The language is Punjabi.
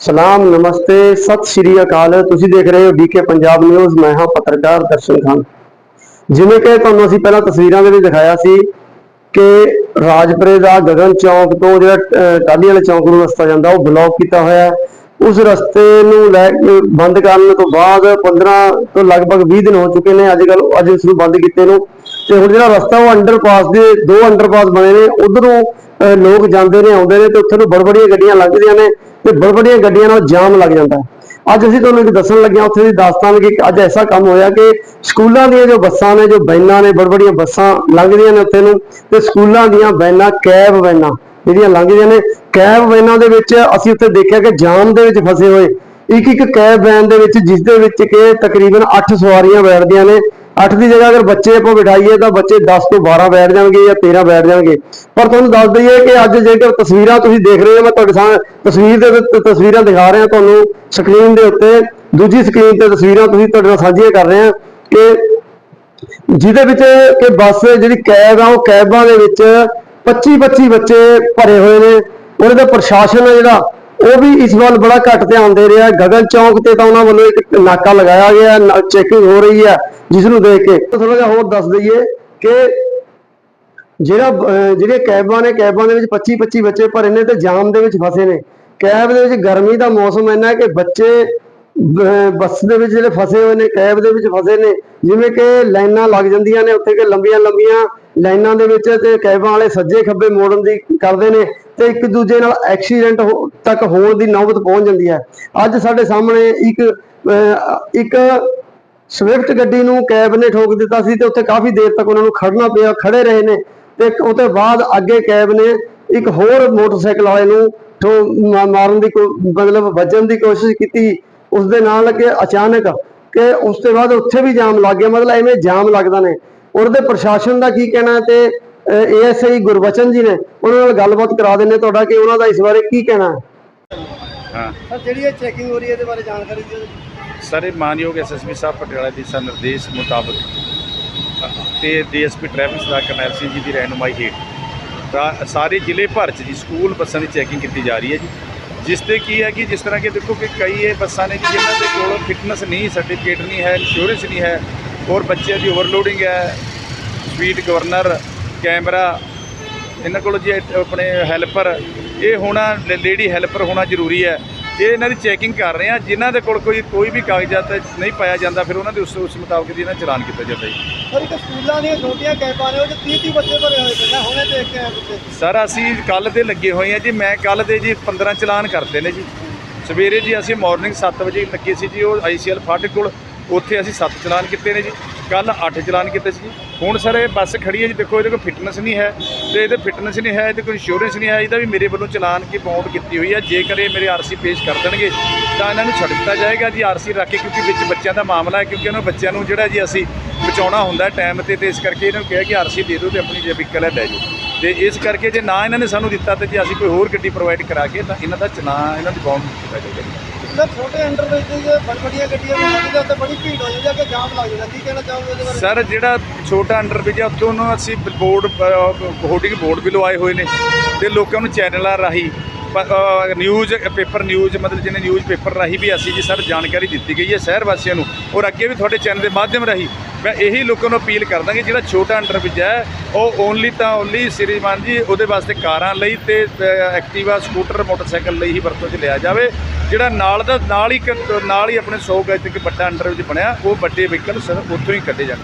ਸਲਾਮ ਨਮਸਤੇ ਸਤਿ ਸ਼੍ਰੀ ਅਕਾਲ। ਤੁਸੀਂ ਦੇਖ ਰਹੇ ਹੋ ਡੀਕੇ ਪੰਜਾਬ ਨਿਊਜ਼। ਮੈਂ ਹਾਂ ਪੱਤਰਕਾਰ ਦਰਸ਼ਨ ਖਾਨ। ਜਿਵੇਂ ਕਿ ਤੁਹਾਨੂੰ ਅਸੀਂ ਪਹਿਲਾਂ ਤਸਵੀਰਾਂ ਦੇ ਵਿੱਚ ਦਿਖਾਇਆ ਸੀ ਕਿ ਰਾਜਪੁਰੇ ਦਾ ਗਗਨ ਚੌਂਕ ਤੋਂ ਜਿਹੜਾ ਅਹ, ਵਾਲੇ ਚੌਂਕ ਨੂੰ ਰਸਤਾ ਜਾਂਦਾ ਉਹ ਬਲੌਕ ਕੀਤਾ ਹੋਇਆ ਉਸ ਰਸਤੇ ਨੂੰ ਲੈ ਬੰਦ ਕਰਨ ਤੋਂ ਬਾਅਦ 15 ਤੋਂ ਲਗਭਗ 20 ਦਿਨ ਹੋ ਚੁੱਕੇ ਨੇ। ਅੱਜ ਕੱਲ ਅੱਜ ਇਸ ਨੂੰ ਬੰਦ ਕੀਤੇ ਨੂੰ। ਤੇ ਹੁਣ ਜਿਹੜਾ ਰਸਤਾ ਉਹ ਅੰਡਰਪਾਸ ਦੇ ਦੋ ਅੰਡਰਪਾਸ ਬਣੇ ਨੇ। ਉਧਰੋਂ ਲੋਕ ਜਾਂਦੇ ਨੇ ਆਉਂਦੇ ਨੇ ਤੇ ਉੱਥੇ ਨੂੰ ਬੜਬੜੀਆਂ ਗੱਡੀਆਂ ਲੰਘਦੀਆਂ ਨੇ। ਤੇ ਬੜਬੜੀਆਂ ਗੱਡੀਆਂ ਨਾਲ ਜਾਮ ਲੱਗ ਜਾਂਦਾ ਅੱਜ ਅਸੀਂ ਤੁਹਾਨੂੰ ਇੱਕ ਦੱਸਣ ਲੱਗੇ ਹਾਂ, ਉੱਥੇ ਦੀ ਦਾਸਤਾਨ ਕਿ ਅੱਜ ਐਸਾ ਕੰਮ ਹੋਇਆ ਕਿ ਸਕੂਲਾਂ ਦੀਆਂ ਜੋ ਬੱਸਾਂ ਨੇ, ਜੋ ਵੈਨਾਂ ਨੇ, ਬੜਬੜੀਆਂ ਬੱਸਾਂ ਲੰਘਦੀਆਂ ਨੇ ਉੱਥੇ ਨੂੰ ਤੇ ਸਕੂਲਾਂ ਦੀਆਂ ਵੈਨਾਂ, ਕੈਬ ਵੈਨਾਂ ਜਿਹੜੀਆਂ ਲੰਘਦੀਆਂ ਨੇ, ਕੈਬ ਵੈਨਾਂ ਦੇ ਵਿੱਚ ਅਸੀਂ ਉੱਥੇ ਦੇਖਿਆ ਕਿ ਜਾਮ ਦੇ ਵਿੱਚ ਫਸੇ ਹੋਏ। ਇੱਕ ਇੱਕ ਕੈਬ ਵੈਨ ਦੇ ਵਿੱਚ, ਜਿਸ ਦੇ ਵਿੱਚ ਕਿ ਤਕਰੀਬਨ 8 ਸਵਾਰੀਆਂ ਬੈਠਦੀਆਂ ਨੇ। 8 ਦੀ ਜਗ੍ਹਾ ਅਗਰ ਬੱਚੇ ਆਪਾਂ ਬਿਠਾਈਏ ਤਾਂ ਬੱਚੇ 10 ਤੋਂ 12 ਬੈਠ ਜਾਣਗੇ ਜਾਂ 13 ਬੈਠ ਜਾਣਗੇ। ਪਰ ਤੁਹਾਨੂੰ ਦੱਸ ਦਈਏ ਕਿ ਅੱਜ ਜੇਕਰ ਤਸਵੀਰਾਂ ਤੁਸੀਂ ਦੇਖ ਰਹੇ ਹੋ, ਮੈਂ ਤੁਹਾਡੇ ਸਾਹਮਣੇ ਤਸਵੀਰ ਦੇ ਤਸਵੀਰਾਂ ਦਿਖਾ ਰਿਹਾ ਤੁਹਾਨੂੰ ਸਕਰੀਨ ਦੇ ਉੱਤੇ। ਦੂਜੀ ਸਕਰੀਨ ਤੇ ਤਸਵੀਰਾਂ ਤੁਸੀਂ ਤੁਹਾਡੇ ਨਾਲ ਸਾਂਝੀਆਂ ਕਰ ਰਹੇ ਹਾਂ ਕਿ ਜਿਹਦੇ ਵਿੱਚ ਕਿ ਬੱਸ ਜਿਹੜੀ ਕੈਬ ਆ, ਉਹ ਕੈਬਾਂ ਦੇ ਵਿੱਚ 25 25 ਬੱਚੇ ਭਰੇ ਹੋਏ ਨੇ। ਉਹਦੇ ਦਾ ਪ੍ਰਸ਼ਾਸਨ ਹੈ ਜਿਹੜਾ ਉਹ ਵੀ ਇਸ ਵੱਲ ਬੜਾ ਘੱਟ ਧਿਆਨ ਦੇ ਰਿਹਾ ਗਗਨ ਚੌਂਕ ਤੇ ਤਾਂ ਉਹਨਾਂ ਵੱਲੋਂ ਇੱਕ ਨਾਕਾ ਲਗਾਇਆ ਗਿਆ ਚੈਕਿੰਗ ਹੋ ਰਹੀ ਹੈ ਜਿਸ ਨੂੰ ਦੇਖ ਕੇ। ਥੋੜਾ ਜਿਹਾ ਹੋਰ ਦੱਸ ਦਈਏ ਕਿ ਜਿਹੜਾ ਅਹ, ਕੈਬਾਂ ਨੇ ਕੈਬਾਂ ਦੇ ਵਿੱਚ 25 25 ਬੱਚੇ ਭਰੇ ਨੇ ਤੇ ਜਾਮ ਦੇ ਵਿੱਚ ਫਸੇ ਨੇ। ਕੈਬ ਦੇ ਵਿੱਚ ਗਰਮੀ ਦਾ ਮੌਸਮ ਇੰਨਾ ਹੈ ਕਿ ਬੱਚੇ ਬੱਸ ਦੇ ਵਿੱਚ ਜਿਹੜੇ ਫਸੇ ਹੋਏ ਨੇ ਕੈਬ ਦੇ ਵਿੱਚ ਫਸੇ ਨੇ ਜਿਵੇਂ ਕਿ ਲਾਈਨਾਂ ਲੱਗ ਜਾਂਦੀਆਂ ਨੇ ਉੱਥੇ ਕਿ ਲੰਬੀਆਂ ਲੰਬੀਆਂ ਲਾਈਨਾਂ ਦੇ ਵਿੱਚ ਤੇ ਕੈਬਾਂ ਵਾਲੇ ਸੱਜੇ ਖੱਬੇ ਮੋੜਨ ਦੀ ਕਰਦੇ ਨੇ। ਤੇ ਇੱਕ ਦੂਜੇ ਨਾਲ ਐਕਸੀਡੈਂਟ ਤੱਕ ਹੋਣ ਦੀ ਨੌਬਤ ਪਹੁੰਚ ਜਾਂਦੀ ਹੈ। ਅੱਜ ਸਾਡੇ ਸਾਹਮਣੇ ਇੱਕ ਇੱਕ ਸਵਿਫਟ ਗੱਡੀ ਨੂੰ ਕੈਬ ਨੇ ਠੋਕ ਦਿੱਤਾ ਸੀ ਤੇ ਉੱਥੇ ਕਾਫੀ ਦੇਰ ਤੱਕ ਉਹਨਾਂ ਨੂੰ ਖੜਨਾ ਪਿਆ ਖੜੇ ਰਹੇ ਨੇ ਤੇ ਉਹ ਤੋਂ ਬਾਅਦ ਅੱਗੇ ਕੈਬ ਨੇ ਇੱਕ ਹੋਰ ਮੋਟਰਸਾਈਕਲ ਵਾਲੇ ਨੂੰ ਠੋ- ਮਾਰਨ ਦੀ ਕੋ- ਮਤਲਬ ਵੱਜਣ ਦੀ ਕੋਸ਼ਿਸ਼ ਕੀਤੀ। ਉਸ ਦੇ ਨਾਲ ਕਿ ਅਚਾਨਕ ਕਿ ਉਸ ਤੋਂ ਬਾਅਦ ਉੱਥੇ ਵੀ ਜਾਮ ਲੱਗ ਗਿਆ, ਮਤਲਬ ਐਵੇਂ ਜਾਮ ਲੱਗਦਾ ਨੇ। ਉਹਦੇ ਪ੍ਰਸ਼ਾਸਨ ਦਾ ਕੀ ਕਹਿਣਾ ਹੈ ਤੇ ਏਐਸਆਈ ਗੁਰਬਚਨ ਜੀ ਨੇ ਉਹਨਾਂ ਨਾਲ ਗੱਲਬਾਤ ਕਰਾ ਦਿੰਨੇ ਤੁਹਾਡਾ ਕਿ ਉਹਨਾਂ ਦਾ ਇਸ ਬਾਰੇ ਕੀ ਕਹਿਣਾ ਹੈ? ਹਾਂ। ਸਰ ਜਿਹੜੀ ਇਹ ਚੈਕਿੰਗ ਹੋ ਰਹੀ ਹੈ ਇਹਦੇ ਬਾਰੇ ਜਾਣਕਾਰੀ ਦਿਓ ਸਾਰੇ ਮਾਨਯੋਗ ਐਸਐਸਪੀ ਸਾਹਿਬ ਪਟਿਆਲਾ ਦੇ ਦਿਸ਼ਾ ਨਿਰਦੇਸ਼ ਮੁਤਾਬਕ ਤੇ ਡੀਐਸਪੀ ਟ੍ਰੈਫਿਕ ਕਰਨੈਲ ਸਿੰਘ ਜੀ ਦੀ ਰਹਿਨੁਮਾਈ ਹੇਠ ਤਾਂ ਸਾਰੇ ਜ਼ਿਲ੍ਹੇ ਭਰ 'ਚ ਜੀ ਸਕੂਲ ਬੱਸਾਂ ਦੀ ਚੈਕਿੰਗ ਕੀਤੀ ਜਾ ਰਹੀ ਹੈ ਜੀ। ਜਿਸ ਤੇ ਕੀ ਹੈ ਕਿ ਜਿਸ ਤਰ੍ਹਾਂ ਕਿ ਦੇਖੋ ਕਿ ਕਈ ਇਹ ਬੱਸਾਂ ਨੇ ਜਿਨ੍ਹਾਂ ਦੇ ਕੋਲ ਫਿਟਨੈਸ ਨਹੀਂ ਸਰਟੀਫਿਕੇਟ ਨਹੀਂ ਹੈ ਇੰਸ਼ੋਰੈਂਸ ਨਹੀਂ ਹੈ ਔਰ ਬੱਚਿਆਂ ਦੀ ਓਵਰਲੋਡਿੰਗ ਹੈ ਸਪੀਡ ਗਵਰਨਰ ਕੈਮਰਾ ਇਹਨਾਂ ਕੋਲ ਜੀ ਆਪਣੇ ਹੈਲਪਰ ਇਹ ਹੋਣਾ ਲੇਡੀ ਹੈਲਪਰ ਹੋਣਾ ਜ਼ਰੂਰੀ ਹੈ। ਇਹ ਇਹਨਾਂ ਦੀ ਚੈਕਿੰਗ ਕਰ ਰਹੇ ਆ ਜਿਨ੍ਹਾਂ ਦੇ ਕੋਲ ਕੋਈ ਕੋਈ ਵੀ ਕਾਗਜ਼ਾਤ ਨਹੀਂ ਪਾਇਆ ਜਾਂਦਾ ਫਿਰ ਉਹਨਾਂ ਦੇ ਉਸ ਉਸ ਮੁਤਾਬਕ ਜੀ ਇਹਨਾਂ ਚਲਾਨ ਕੀਤਾ ਜਾਂਦਾ ਜੀ ਸਰ ਇੱਕ ਸਕੂਲਾਂ ਦੀਆਂ ਛੋਟੀਆਂ ਕੈਂਪਾਂ ਨੇ ਉਹ 'ਚ 30 30 ਬੱਚੇ ਭਰੇ ਹੋਏ ਨੇ ਮੈਂ ਹੁਣੇ ਦੇਖ ਕੇ ਆਇਆ ਪਿੱਛੇ ਸਰ ਅਸੀਂ ਕੱਲ ਦੇ ਲੱਗੇ ਹੋਏ ਆ ਜੀ ਮੈਂ ਕੱਲ ਦੇ ਜੀ 15 ਚਲਾਨ ਕਰਤੇ ਨੇ ਜੀ। ਸਵੇਰੇ ਜੀ ਅਸੀਂ ਮਾਰਨਿੰਗ 7 ਵਜੇ ਲੱਗੇ ਸੀ ਜੀ ਉਹ ਆਈਸੀਐਲ ਫਾਟਕ ਕੋਲ। ਉੱਥੇ ਅਸੀਂ 7 ਚਲਾਨ ਕੀਤੇ ਨੇ ਜੀ ਕੱਲ 8 ਚਲਾਨ ਕੀਤੇ ਸੀ। ਜੀ ਹੁਣ ਸਰ ਇਹ ਬੱਸ ਖੜੀ ਹੈ ਜੀ, ਦੇਖੋ ਇਹਦੇ ਕੋਲ ਫਿਟਨੈਸ ਨਹੀਂ ਹੈ ਤੇ ਇਹਦੇ ਫਿਟਨੈਸ ਨਹੀਂ ਹੈ, ਇਹਦੇ ਕੋਲ ਇੰਸ਼ੋਰੈਂਸ ਨਹੀਂ ਹੈ, ਇਹਦਾ ਵੀ ਮੇਰੇ ਵੱਲੋਂ ਚਲਾਨ ਕੀ ਬਾਉਂਡ ਕੀਤੀ ਹੋਈ ਹੈ। ਜੇਕਰ ਇਹ ਮੇਰੇ ਆਰਸੀ ਪੇਸ਼ ਕਰ ਦੇਣਗੇ, ਤਾਂ ਇਹਨਾਂ ਨੂੰ ਛੱਡ ਦਿੱਤਾ ਜਾਏਗਾ ਜੀ ਆਰਸੀ ਰੱਖ ਕੇ, ਕਿਉਂਕਿ ਵਿੱਚ ਬੱਚਿਆਂ ਦਾ ਮਾਮਲਾ ਹੈ, ਕਿਉਂਕਿ ਉਹਨਾਂ ਬੱਚਿਆਂ ਨੂੰ ਜਿਹੜਾ ਜੀ ਅਸੀਂ ਬਚਾਉਣਾ ਹੁੰਦਾ ਟਾਈਮ ਤੇ ਤੇ ਇਸ ਕਰਕੇ ਇਹਨਾਂ ਨੂੰ ਕਿਹਾ ਕਿ ਆਰਸੀ ਦੇ ਦਿਓ ਤੇ ਆਪਣੀ ਜੇ ਵਹੀਕਲ ਹੈ ਲੈ ਜਾਓ। ਤੇ ਇਸ ਕਰਕੇ ਜੇ ਨਾ ਇਹਨਾਂ ਨੇ ਸਾਨੂੰ ਦਿੱਤਾ ਤੇ ਜੇ ਅਸੀਂ ਕੋਈ ਹੋਰ ਗੱਡੀ ਪ੍ਰੋਵਾਈਡ ਕਰਾ ਕੇ, ਤਾਂ ਇਹਨਾਂ ਦਾ ਚਲਾਨ, ਇਹਨਾਂ ਦੀ ਬਾਉਂਡ ਕੀਤਾ ਜਾਏਗਾ ਸਰ ਛੋਟੇ ਅੰਡਰ ਵਿੱਚ ਜੇ ਬੜ ਬੜੀਆਂ ਗੱਡੀਆਂ ਨੂੰ ਲੱਗਦਾ ਤੇ ਬੜੀ ਭੀੜ ਹੋ ਜਾਂਦੀ ਹੈ ਕਿ ਜਾਮ ਲੱਗ ਜਾਂਦਾ। ਕੀ ਕਹਿਣਾ ਚਾਹੋਗੇ ਇਹਦੇ ਬਾਰੇ? ਸਰ ਜਿਹੜਾ ਛੋਟਾ ਅੰਡਰ ਵਿੱਚ ਹੈ ਉੱਥੋਂ ਨੂੰ ਅਸੀਂ ਬੋਰਡ ਹੋਰਡਿੰਗ ਬੋਰਡ ਵੀ ਲਵਾਏ ਹੋਏ ਨੇ ਤੇ ਲੋਕਾਂ ਨੂੰ ਚੈਨਲਾਂ ਰਾਹੀਂ ਨਿਊਜ਼ ਪੇਪਰ ਨਿਊਜ਼ ਮਤਲਬ ਜਿਹਨੇ ਨਿਊਜ਼ ਪੇਪਰ ਰਾਹੀਂ ਵੀ ਅਸੀਂ ਜੀ ਸਰ ਜਾਣਕਾਰੀ ਦਿੱਤੀ ਗਈ ਹੈ ਸ਼ਹਿਰ ਵਾਸੀਆਂ ਨੂੰ ਔਰ ਅੱਗੇ ਵੀ ਤੁਹਾਡੇ ਚੈਨਲ ਦੇ ਮਾਧਿਅਮ ਰਾਹੀਂ ਮੈਂ ਇਹੀ ਲੋਕਾਂ ਨੂੰ ਅਪੀਲ ਕਰਦਾ ਕਿ ਜਿਹੜਾ ਛੋਟਾ ਅੰਡਰਬ੍ਰਿਜ ਹੈ ਉਹ ਓਨਲੀ ਤਾਂ ਓਨਲੀ ਸ੍ਰੀਮਾਨ ਜੀ ਉਹਦੇ ਵਾਸਤੇ ਕਾਰਾਂ ਲਈ ਤੇ ਅ, ਐਕਟਿਵਾ ਸਕੂਟਰ ਮੋਟਰਸਾਈਕਲ ਲਈ ਹੀ ਵਰਤੋਂ 'ਚ ਲਿਆ ਜਾਵੇ ਜਿਹੜਾ ਨਾਲ ਦਾ ਨਾਲ ਹੀ ਕ- ਨਾਲ ਹੀ ਆਪਣੇ 100 ਗਜ ਤੱਕ ਵੱਡਾ ਅੰਡਰ ਵਿੱਚ ਬਣਿਆ, ਉਹ ਵੱਡੇ ਵਹੀਕਲ ਸਰ ਉੱਥੋਂ ਹੀ ਕੱਢੇ ਜਾਣ